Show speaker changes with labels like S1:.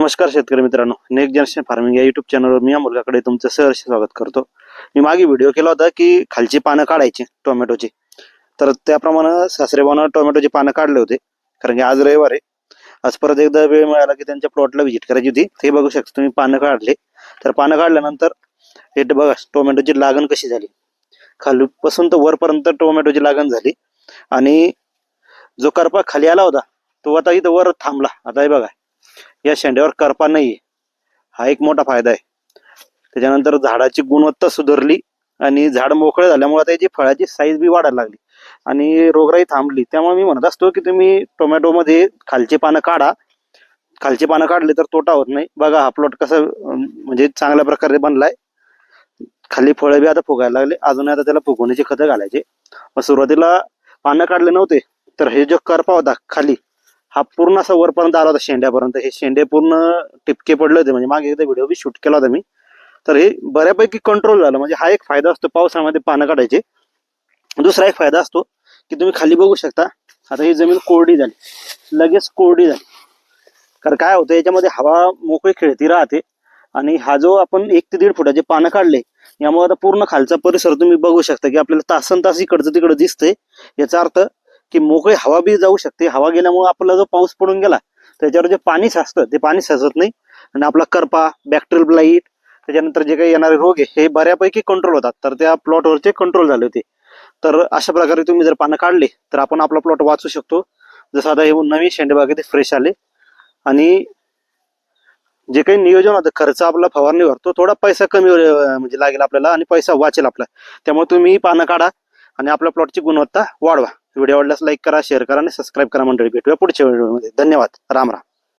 S1: नमस्कार शेतकरी मित्रांनो नेक्स्ट जनरेशन फार्मिंग या युट्यूब चॅनलवर मी या मुलगाकडे तुमचं सहर्ष स्वागत करतो. मी मागे व्हिडिओ केला होता की खालची पानं काढायची टोमॅटोची. तर त्याप्रमाणे सासरेबानं टोमॅटोची पानं काढले होते कारण की आज रविवार आहे. आज परत एकदा वेळ मिळाला की त्यांच्या प्लॉटला व्हिजिट करायची होती. ते बघू शकता तुम्ही पानं काढले. तर पानं काढल्यानंतर हे बघा टोमॅटोची लागण कशी झाली. खालीपासून तर वरपर्यंत टोमॅटोची लागण झाली. आणि जो करपा खाली आला होता तो आता इथं वर थांबला. आता हे बघा या शेंड्यावर करपा नाही हा एक मोठा फायदा आहे. त्याच्यानंतर झाडाची गुणवत्ता सुधारली आणि झाड मोकळे झाल्यामुळे त्याची फळाची साईज बी वाढायला लागली. आणि रोगराई थांबली. त्यामुळे मी म्हणत असतो की तुम्ही टोमॅटोमध्ये खालचे खालची पानं काढा. खालची पानं काढली तर तोटा होत नाही. बघा हा प्लॉट कसं म्हणजे चांगल्या प्रकारे बनलाय. खाली फळं बी आता फुगायला लागले. अजून आता त्याला फुगवण्याची खतं घालायचे. मग सुरुवातीला पानं काढले नव्हते. तर हे जो करपा होता खाली हा पूर्ण असा वरपर्यंत आला होता शेंड्यापर्यंत. हे शेंडे पूर्ण टिपके पडले होते. म्हणजे मागे एकदा व्हिडिओ बी शूट केला होता मी. तर हे बऱ्यापैकी कंट्रोल झालं. म्हणजे हा एक फायदा असतो पावसाळ्यामध्ये पानं काढायचे. दुसरा एक फायदा असतो की तुम्ही खाली बघू शकता. आता ही जमीन कोरडी झाली. लगेच कोरडी झाली. कारण काय होतं याच्यामध्ये हवा मोकळी खेळती राहते. आणि हा जो आपण एक ते दीड फुटाचे पानं काढले यामुळे आता पूर्ण खालचा परिसर तुम्ही बघू शकता की आपल्याला तासन तास इकडचं तिकडं दिसतंय. याचा अर्थ की मोकळी हवा बी जाऊ शकते. हवा गेल्यामुळे आपला जो पाऊस पडून गेला त्याच्यावर जे पाणी साचतं ते पाणी साचत नाही. आणि आपला करपा बॅक्टेरियल ब्लाईट त्याच्यानंतर जे काही येणारे रोग आहे हे बऱ्यापैकी कंट्रोल होतात. तर त्या प्लॉटवरचे कंट्रोल झाले होते. तर अशा प्रकारे तुम्ही जर पानं काढले तर आपण आपला प्लॉट वाचू शकतो. जसं आता हे नवीन शेंडेबाग आहे ते फ्रेश आले. आणि जे काही नियोजन होतं खर्च आपला फवारणीवर तो थोडा पैसा कमी म्हणजे लागेल आपल्याला आणि पैसा वाचेल आपला. त्यामुळे तुम्ही पानं काढा आणि आपल्या प्लॉटची गुणवत्ता वाढवा. व्हिडिओ आवडल्यास लाईक करा शेअर करा आणि सबस्क्राईब करा मंडळी. भेटूया पुढच्या व्हिडिओमध्ये. धन्यवाद. राम राम.